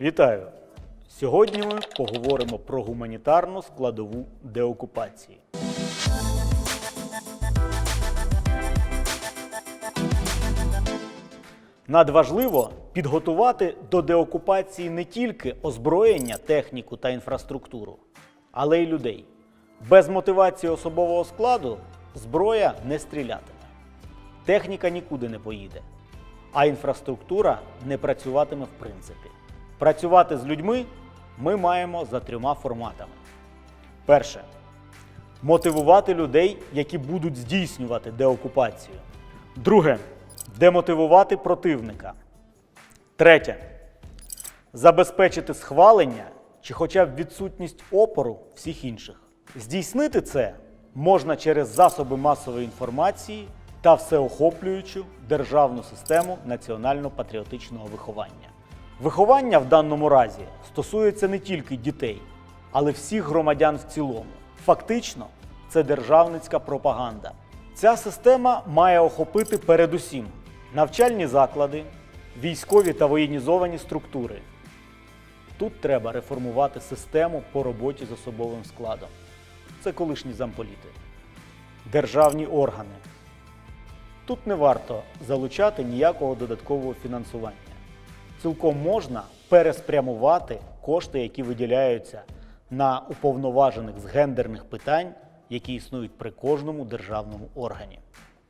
Вітаю! Сьогодні ми поговоримо про гуманітарну складову деокупації. Надважливо підготувати до деокупації не тільки озброєння, техніку та інфраструктуру, але й людей. Без мотивації особового складу зброя не стрілятиме, техніка нікуди не поїде, а інфраструктура не працюватиме в принципі. Працювати з людьми ми маємо за трьома форматами. Перше мотивувати людей, які будуть здійснювати деокупацію. Друге демотивувати противника. Третє забезпечити схвалення чи хоча б відсутність опору всіх інших. Здійснити це можна через засоби масової інформації та всеохоплюючу державну систему національно-патріотичного виховання. Виховання в даному разі стосується не тільки дітей, але всіх громадян в цілому. Фактично, це державницька пропаганда. Ця система має охопити передусім навчальні заклади, військові та воєнізовані структури. Тут треба реформувати систему по роботі з особовим складом. Це колишні замполіти, державні органи. Тут не варто залучати ніякого додаткового фінансування. Цілком можна переспрямувати кошти, які виділяються на уповноважених з гендерних питань, які існують при кожному державному органі.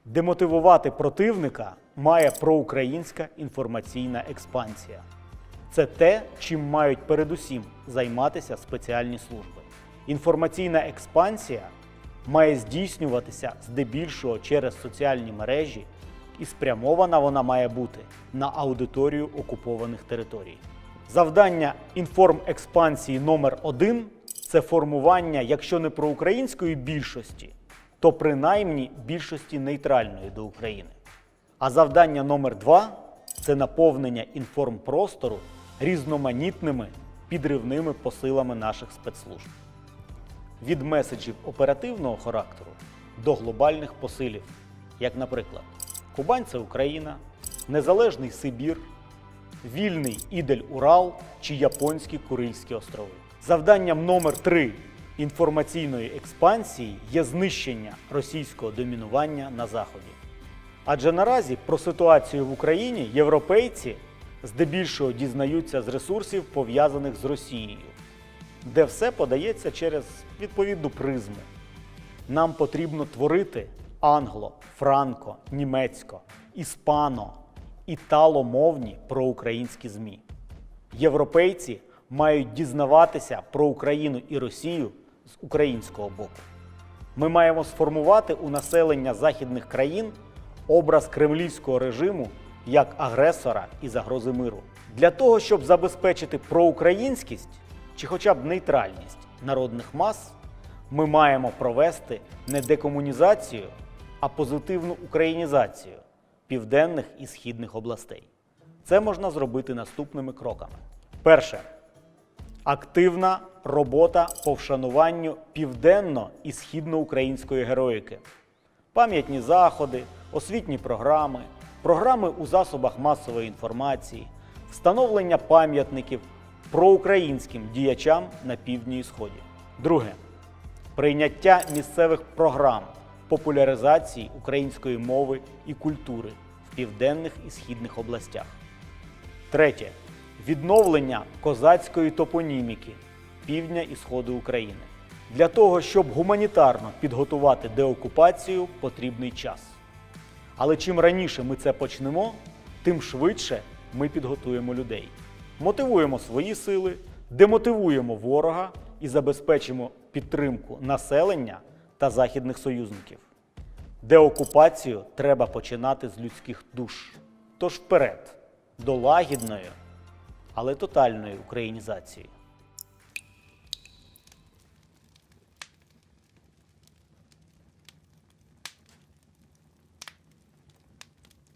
Демотивувати противника має проукраїнська інформаційна експансія. Це те, чим мають передусім займатися спеціальні служби. Інформаційна експансія має здійснюватися здебільшого через соціальні мережі, і спрямована вона має бути на аудиторію окупованих територій. Завдання інформекспансії номер 1 це формування, якщо не проукраїнської більшості, то принаймні більшості нейтральної до України. А завдання номер 2 це наповнення інформпростору різноманітними підривними посилами наших спецслужб. Від меседжів оперативного характеру до глобальних посилів, як, наприклад, Кубань це Україна, Незалежний Сибір, Вільний Ідель Урал чи Японські Курильські острови. Завданням номер 3 інформаційної експансії є знищення російського домінування на Заході. Адже наразі про ситуацію в Україні європейці здебільшого дізнаються з ресурсів, пов'язаних з Росією, де все подається через відповідну призму. Нам потрібно творити англо, франко, німецько, іспано, італомовні проукраїнські ЗМІ. Європейці мають дізнаватися про Україну і Росію з українського боку. Ми маємо сформувати у населення західних країн образ кремлівського режиму як агресора і загрози миру. Для того, щоб забезпечити проукраїнськість чи хоча б нейтральність народних мас, ми маємо провести не декомунізацію, а позитивну українізацію південних і східних областей. Це можна зробити наступними кроками. Перше активна робота по вшануванню південно і східноукраїнської героїки, пам'ятні заходи, освітні програми, програми у засобах масової інформації, встановлення пам'ятників проукраїнським діячам на півдні і сході. Друге прийняття місцевих програм популяризації української мови і культури в південних і східних областях. Третє. Відновлення козацької топоніміки півдня і сходу України. Для того, щоб гуманітарно підготувати деокупацію, потрібний час. Але чим раніше ми це почнемо, тим швидше ми підготуємо людей. Мотивуємо свої сили, демотивуємо ворога і забезпечимо підтримку населення та західних союзників. Деокупацію треба починати з людських душ. Тож вперед до лагідної, але тотальної українізації.